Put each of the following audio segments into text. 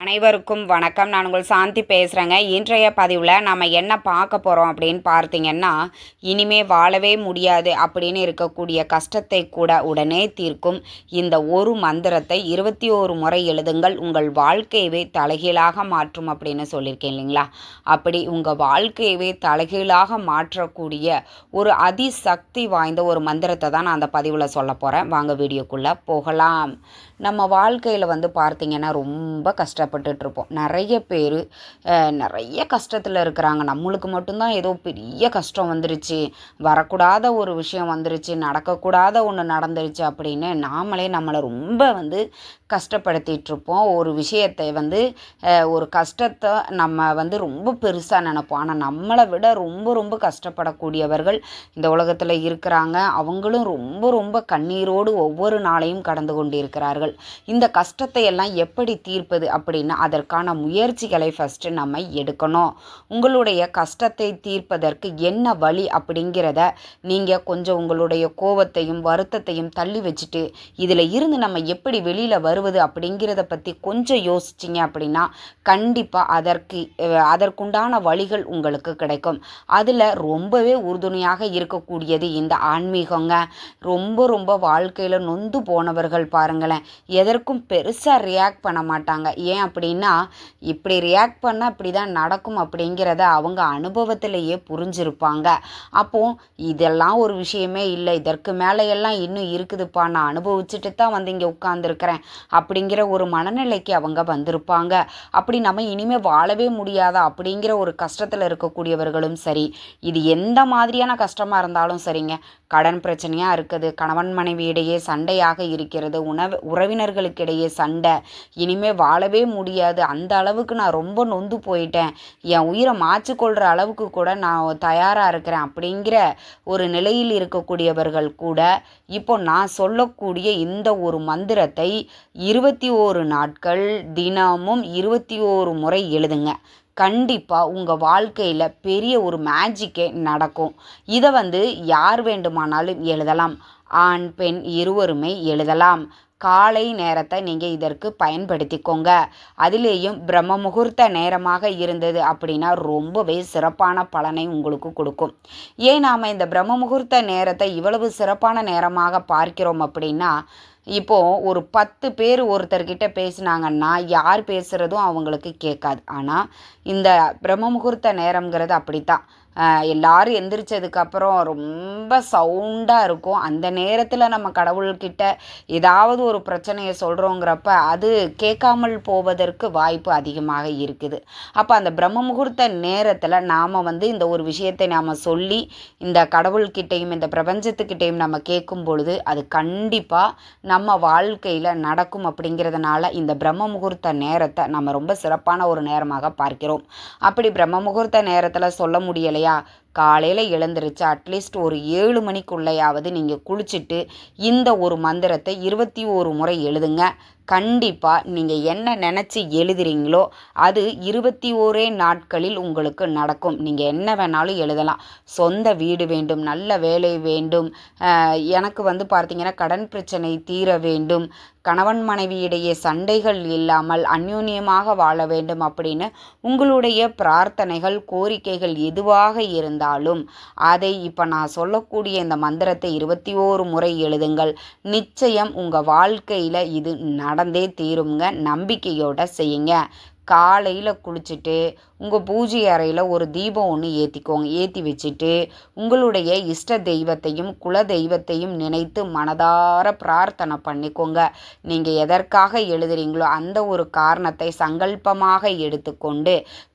அனைவருக்கும் வணக்கம். நான் உங்கள் சாந்தி பேசுகிறேங்க இன்றைய பதிவில் நம்ம என்ன பார்க்க போகிறோம் அப்படின்னு பார்த்தீங்கன்னா இனிமே வாழவே முடியாது அப்படின்னு இருக்கக்கூடிய கஷ்டத்தை கூட உடனே தீர்க்கும் இந்த ஒரு மந்திரத்தை இருபத்தி ஓரு முறை எழுதுங்கள். உங்கள் வாழ்க்கையவே தலைகீழாக மாற்றும் அப்படின்னு சொல்லியிருக்கேன் இல்லைங்களா? அப்படி உங்கள் வாழ்க்கையவே தலைகீழாக மாற்றக்கூடிய ஒரு அதிசக்தி வாய்ந்த ஒரு மந்திரத்தை தான் நான் அந்த பதிவில் சொல்ல போகிறேன் வாங்க வீடியோக்குள்ளே போகலாம். நம்ம வாழ்க்கையில் வந்து பார்த்திங்கன்னா ரொம்ப கஷ்டம் கஷ்டப்பட்டுட்ருப்போம் நிறைய பேர் நிறைய கஷ்டத்தில் இருக்கிறாங்க. நம்மளுக்கு மட்டும்தான் ஏதோ பெரிய கஷ்டம் வந்துருச்சு. வரக்கூடாத ஒரு விஷயம் வந்துருச்சு. நடக்கக்கூடாத ஒன்று நடந்துருச்சு அப்படின்னு நாமளே நம்மளை ரொம்ப வந்து கஷ்டப்படுத்திகிட்ருப்போம் ஒரு விஷயத்தை வந்து ஒரு கஷ்டத்தை நம்ம வந்து ரொம்ப பெருசாக நினப்போம். ஆனால் நம்மளை விட ரொம்ப ரொம்ப கஷ்டப்படக்கூடியவர்கள் இந்த உலகத்தில் இருக்கிறாங்க. அவங்களும் ரொம்ப ரொம்ப கண்ணீரோடு ஒவ்வொரு நாளையும் கடந்து கொண்டிருக்கிறார்கள். இந்த கஷ்டத்தை எல்லாம் எப்படி தீர்ப்பது அப்படி அப்படின்னா அதற்கான முயற்சிகளை ஃபஸ்ட்டு நம்ம எடுக்கணும். உங்களுடைய கஷ்டத்தை தீர்ப்பதற்கு என்ன வழி அப்படிங்கிறத நீங்கள் கொஞ்சம் உங்களுடைய கோபத்தையும் வருத்தத்தையும் தள்ளி வச்சுட்டு இதில் இருந்து நம்ம எப்படி வெளியில் வருவது அப்படிங்கிறத பற்றி கொஞ்சம் யோசிச்சிங்க அப்படின்னா கண்டிப்பாக அதற்கு அதற்குண்டான வழிகள் உங்களுக்கு கிடைக்கும். அதில் ரொம்பவே உறுதுணையாக இருக்கக்கூடியது இந்த ஆன்மீகங்க. ரொம்ப ரொம்ப வாழ்க்கையில் நொந்து போனவர்கள் பாருங்களேன். எதற்கும் பெருசாக ரியாக்ட் பண்ண மாட்டாங்க. ஏன் அப்படின்னா இப்படி ரியாக்ட் பண்ணால் இப்படி தான் நடக்கும் அப்படிங்கிறத அவங்க அனுபவத்திலேயே புரிஞ்சிருப்பாங்க. அப்போது இதெல்லாம் ஒரு விஷயமே இல்லை. இதற்கு மேலேயெல்லாம் இன்னும் இருக்குதுப்பா. நான் அனுபவிச்சுட்டு தான் வந்து இங்கே உட்காந்துருக்கிறேன் அப்படிங்கிற ஒரு மனநிலைக்கு அவங்க வந்திருப்பாங்க. அப்படி நம்ம இனிமேல் வாழவே முடியாதா? அப்படிங்கிற ஒரு கஷ்டத்தில் இருக்கக்கூடியவர்களும் சரி. இது எந்த மாதிரியான கஷ்டமாக இருந்தாலும் சரிங்க. கடன் பிரச்சனையாக இருக்குது. கணவன் மனைவி இடையே சண்டையாக இருக்கிறது. உணவு உறவினர்களுக்கிடையே சண்டை. இனிமேல் வாழவே முடியாது. அந்த அளவுக்கு நான் ரொம்ப நொந்து போயிட்டேன். என் உயிரை மாற்றிக்கொள்கிற அளவுக்கு கூட நான் தயாராக இருக்கிறேன் அப்படிங்கிற ஒரு நிலையில் இருக்கக்கூடியவர்கள் கூட இப்போ நான் சொல்லக்கூடிய இந்த ஒரு மந்திரத்தை இருபத்தி ஓரு நாட்கள் தினமும் இருபத்தி ஓரு முறை எழுதுங்க. கண்டிப்பாக உங்கள் வாழ்க்கையில் பெரிய ஒரு மேஜிக்கே நடக்கும். இதை வந்து யார் வேண்டுமானாலும் எழுதலாம். ஆண் பெண் இருவருமே எழுதலாம். காலை நேரத்தை நீங்கள் இதற்கு பயன்படுத்திக்கோங்க. அதிலேயும் பிரம்ம முகூர்த்த நேரமாக இருந்தது அப்படின்னா ரொம்பவே சிறப்பான பலனை உங்களுக்கு கொடுக்கும். ஏன் நாம் இந்த பிரம்ம முகூர்த்த நேரத்தை இவ்வளவு சிறப்பான நேரமாக பார்க்கிறோம் அப்படின்னா இப்போது ஒரு பத்து பேர் ஒருத்தர்கிட்ட பேசினாங்கன்னா யார் பேசுகிறதும் அவங்களுக்கு கேட்காது. ஆனால் இந்த பிரம்ம முகூர்த்த நேரங்கிறது அப்படித்தான். எல்லாரும் எந்திரிச்சதுக்கப்புறம் ரொம்ப சவுண்டாக இருக்கும். அந்த நேரத்தில் நம்ம கடவுள்கிட்ட ஏதாவது ஒரு பிரச்சனையை சொல்கிறோங்கிறப்ப அது கேட்காமல் போவதற்கு வாய்ப்பு அதிகமாக இருக்குது. அப்போ அந்த பிரம்ம முகூர்த்த நேரத்தில் நாம் வந்து இந்த ஒரு விஷயத்தை நாம் சொல்லி இந்த கடவுள்கிட்டையும் இந்த பிரபஞ்சத்துக்கிட்டையும் நம்ம கேட்கும் பொழுது அது கண்டிப்பாக நம்ம வாழ்க்கையில் நடக்கும் அப்படிங்கிறதுனால இந்த பிரம்ம முகூர்த்த நேரத்தை நம்ம ரொம்ப சிறப்பான ஒரு நேரமாக பார்க்கிறோம். அப்படி பிரம்ம முகூர்த்த நேரத்தில் சொல்ல முடியலையா? இல்லையா காலையில் எழுந்திருச்சு அட்லீஸ்ட் ஒரு ஏழு மணிக்குள்ளையாவது நீங்கள் குளிச்சுட்டு இந்த ஒரு மந்திரத்தை இருபத்தி ஒரு முறை எழுதுங்க. கண்டிப்பாக நீங்கள் என்ன நினச்சி எழுதுறீங்களோ அது இருபத்தி ஓரே நாட்களில் உங்களுக்கு நடக்கும். நீங்கள் என்ன வேணாலும் எழுதலாம். சொந்த வீடு வேண்டும் நல்ல வேலை வேண்டும் எனக்கு வந்து பார்த்திங்கன்னா கடன் பிரச்சனை தீர வேண்டும் கணவன் மனைவியிடையே சண்டைகள் இல்லாமல் அந்யோன்யமாக வாழ வேண்டும் அப்படின்னு உங்களுடைய பிரார்த்தனைகள் கோரிக்கைகள் எதுவாக இருந்தால் இருந்தாலும். அதை இப்போ நான் சொல்லக்கூடிய இந்த மந்திரத்தை இருபத்தி ஓரு முறை எழுதுங்கள். நிச்சயம் உங்கள் வாழ்க்கையில் இது நடந்தே தீருங்க நம்பிக்கையோட செய்யுங்க. காலையில் குளிச்சுட்டு உங்கள் பூஜை அறையில் ஒரு தீபம் ஒன்று ஏற்றிக்கோங்க ஏற்றி வச்சுட்டு உங்களுடைய இஷ்ட தெய்வத்தையும் குல தெய்வத்தையும் நினைத்து மனதார பிரார்த்தனை பண்ணிக்கோங்க. நீங்கள் எதற்காக எழுதுறீங்களோ அந்த ஒரு காரணத்தை சங்கல்பமாக எடுத்துக்கொண்டு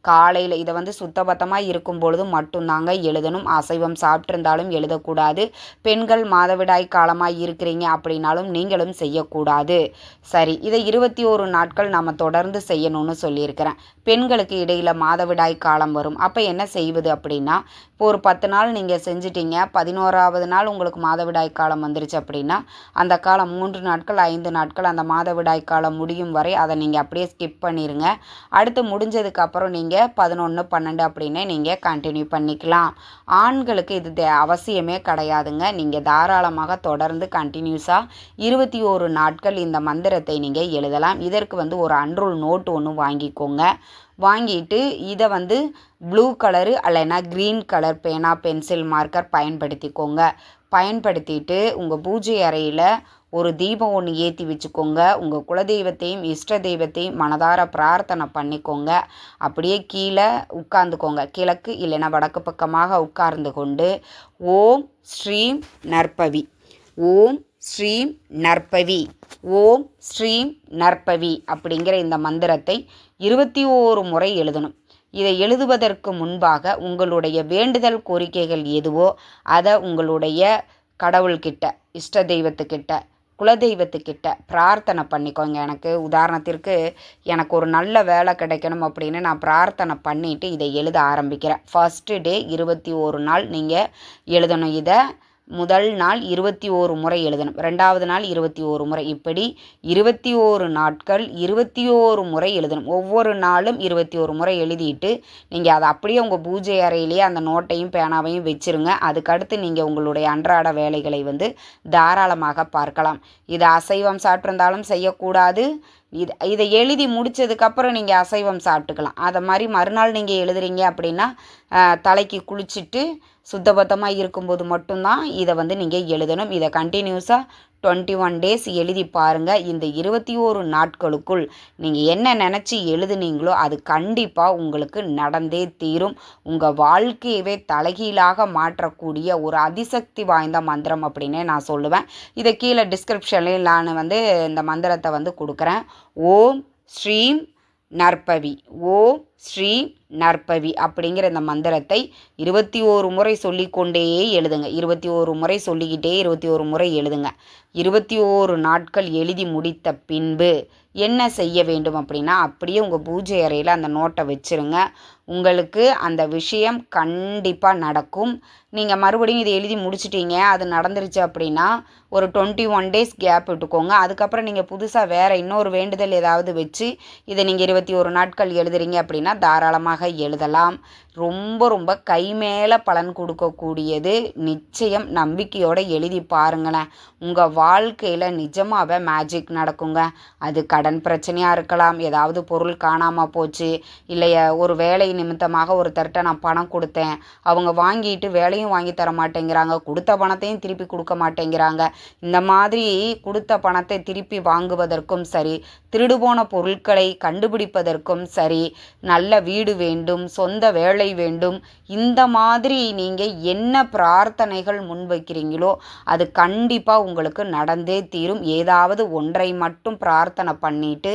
காலையில் இதை வந்து சுத்தபத்தமாக இருக்கும் பொழுது மட்டும்தாங்க எழுதணும். அசைவம் சாப்பிட்ருந்தாலும் எழுதக்கூடாது. பெண்கள் மாதவிடாய் காலமாக இருக்கிறீங்க அப்படின்னாலும் நீங்களும் செய்யக்கூடாது. சரி இதை இருபத்தி ஒரு நாட்கள் நம்ம தொடர்ந்து செய்யணும்னு சொல்லி சொல்லியிருக்கிறேன். பெண்களுக்கு இடையில் மாதவிடாய் காலம் வரும். அப்போ என்ன செய்வது அப்படின்னா இப்போ ஒரு பத்து நாள் நீங்கள் செஞ்சிட்டீங்க பதினோராவது நாள் உங்களுக்கு மாதவிடாய் காலம் வந்துருச்சு அப்படின்னா அந்த காலம் மூன்று நாட்கள் ஐந்து நாட்கள் அந்த மாதவிடாய் காலம் முடியும் வரை அதை நீங்கள் அப்படியே ஸ்கிப் பண்ணிடுங்க அடுத்து முடிஞ்சதுக்கப்புறம் நீங்கள் பதினொன்று பன்னெண்டு அப்படின்னு நீங்கள் கண்டினியூ பண்ணிக்கலாம். ஆண்களுக்கு இது தே- அவசியமே கிடையாதுங்க. நீங்கள் தாராளமாக தொடர்ந்து கண்டினியூஸாக இருபத்தி ஓரு நாட்கள் இந்த மந்திரத்தை நீங்கள் எழுதலாம். இதற்கு வந்து ஒரு அன்ரூல் நோட் ஒன்று வாங்கிக்கோங்க. வாங்கிட்டு இதை வந்து ப்ளூ கலரு அல்லைனா க்ரீன் கலர் பேனா பென்சில் மார்க்கர் பயன்படுத்திக்கோங்க. பயன்படுத்திட்டு உங்கள் பூஜை அறையில் ஒரு தீபம் ஒன்று ஏற்றி வச்சுக்கோங்க. உங்கள் குலதெய்வத்தையும் இஷ்ட தெய்வத்தையும் மனதார பிரார்த்தனை பண்ணிக்கோங்க. அப்படியே கீழே உட்கார்ந்துக்கோங்க. கிழக்கு இல்லைன்னா வடக்கு பக்கமாக உட்கார்ந்து கொண்டு ஓம் ஸ்ரீம் நற்பவி. ஓம் ஸ்ரீம் நற்பவி. ஓம் ஸ்ரீம் நற்பவி அப்படிங்கிற இந்த மந்திரத்தை இருபத்தி ஓரு முறை எழுதணும். இதை எழுதுவதற்கு முன்பாக உங்களுடைய வேண்டுதல் கோரிக்கைகள் எதுவோ அதை உங்களுடைய கடவுள்கிட்ட இஷ்ட தெய்வத்துக்கிட்ட குலதெய்வத்துக்கிட்ட பிரார்த்தனை பண்ணிக்கோங்க. எனக்கு உதாரணத்திற்கு எனக்கு ஒரு நல்ல வேலை கிடைக்கணும் அப்படின்னு நான் பிரார்த்தனை பண்ணிவிட்டு இதை எழுத ஆரம்பிக்கிறேன். ஃபஸ்ட்டு டே இருபத்தி ஒரு நாள் நீங்கள் எழுதணும். இதை முதல் நாள் இருபத்தி ஓரு முறை எழுதணும். ரெண்டாவது நாள் இருபத்தி ஓரு முறை. இப்படி இருபத்தி ஓரு நாட்கள் இருபத்தி ஓரு முறை எழுதணும். ஒவ்வொரு நாளும் இருபத்தி ஓரு முறை எழுதிட்டு நீங்கள் அதை அப்படியே உங்கள் பூஜை அறையிலேயே அந்த நோட்டையும் பேனாவையும் வச்சுருங்க. அதுக்கடுத்து நீங்கள் உங்களுடைய அன்றாட வேலைகளை வந்து தாராளமாக பார்க்கலாம். இது அசைவம் சாப்பிட்ருந்தாலும் செய்யக்கூடாது. இது இதை எழுதி முடிச்சதுக்கப்புறம் நீங்கள் அசைவம் சாப்பிட்டுக்கலாம். அதை மாதிரி மறுநாள் நீங்கள் எழுதுறீங்க அப்படின்னா தலைக்கு குளிச்சுட்டு சுத்தபத்தமாக இருக்கும்போது மட்டும்தான் இதை வந்து நீங்கள் எழுதணும். இதை கண்டினியூஸாக டுவெண்ட்டி ஒன் டேஸ் எழுதி பாருங்கள் இந்த இருபத்தி ஓரு நாட்களுக்குள் நீங்கள் என்ன நினச்சி எழுதுனீங்களோ அது கண்டிப்பாக உங்களுக்கு நடந்தே தீரும். உங்கள் வாழ்க்கையவே தலைகீழாக மாற்றக்கூடிய ஒரு அதிசக்தி வாய்ந்த மந்திரம் அப்படின்னே நான் சொல்லுவேன். இதை கீழே டிஸ்கிரிப்ஷன்லேயும் நான் வந்து இந்த மந்திரத்தை வந்து கொடுக்குறேன். ஓம் ஸ்ரீம் நற்பவி. ஓம் ஸ்ரீ நற்பவி அப்படிங்கிற இந்த மந்திரத்தை இருபத்தி ஓரு முறை சொல்லிக்கொண்டே எழுதுங்க. இருபத்தி ஓரு முறை சொல்லிக்கிட்டே இருபத்தி ஓரு முறை எழுதுங்க. இருபத்தி ஓரு நாட்கள் எழுதி முடித்த பின்பு என்ன செய்ய வேண்டும் அப்படின்னா அப்படியே உங்கள் பூஜை அறையில் அந்த நோட்டை வச்சுருங்க. உங்களுக்கு அந்த விஷயம் கண்டிப்பாக நடக்கும். நீங்கள் மறுபடியும் இதை எழுதி முடிச்சிட்டீங்க அது நடந்துருச்சு அப்படின்னா ஒரு டுவெண்ட்டி ஒன் டேஸ் கேப் விட்டுக்கோங்க. அதுக்கப்புறம் நீங்கள் புதுசாக வேறு இன்னொரு வேண்டுதல் ஏதாவது வச்சு இதை நீங்கள் இருபத்தி ஒரு நாட்கள் எழுதுறீங்க அப்படின்னா தாராளமாக எழுதலாம். ரொம்ப ரொம்ப கை மேலே பலன் கொடுக்கக்கூடியது நிச்சயம் நம்பிக்கையோடு எழுதி பாருங்களேன். உங்கள் வாழ்க்கையில் நிஜமாகவே மேஜிக் நடக்குங்க. அது கடன் பிரச்சனையாக இருக்கலாம். ஏதாவது பொருள் காணாமல் போச்சு. இல்லையா ஒரு வேலை நிமித்தமாக ஒருத்தர்கிட்ட நான் பணம் கொடுத்தேன். அவங்க வாங்கிட்டு வேலையும் வாங்கி தர மாட்டேங்கிறாங்க. கொடுத்த பணத்தையும் திருப்பி கொடுக்க மாட்டேங்கிறாங்க. இந்த மாதிரி கொடுத்த பணத்தை திருப்பி வாங்குவதற்கும் சரி திருடுபோன பொருட்களை கண்டுபிடிப்பதற்கும் சரி நல்ல வீடு வேண்டும் சொந்த வேலை வேண்டும் இந்த மாதிரி நீங்கள் என்ன பிரார்த்தனைகள் முன்வைக்கிறீங்களோ அது கண்டிப்பாக உங்களுக்கு நடந்தே தீரும். ஏதாவது ஒன்றை மட்டும் பிரார்த்தனை பண்ணிட்டு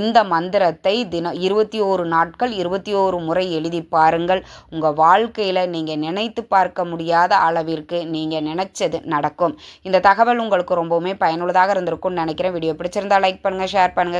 இந்த மந்திரத்தை தினம் இருபத்தி ஓரு நாட்கள் இருபத்தி ஓரு முறை எழுதி பாருங்கள். உங்கள் வாழ்க்கையில் நீங்கள் நினைத்து பார்க்க முடியாத அளவிற்கு நீங்கள் நினைச்சது நடக்கும். இந்த தகவல் உங்களுக்கு ரொம்பவுமே பயனுள்ளதாக இருந்திருக்கும்னு நினைக்கிறேன். வீடியோ பிடிச்சிருந்தா லைக் பண்ணுங்கள் ஷேர் பண்ணுங்கள்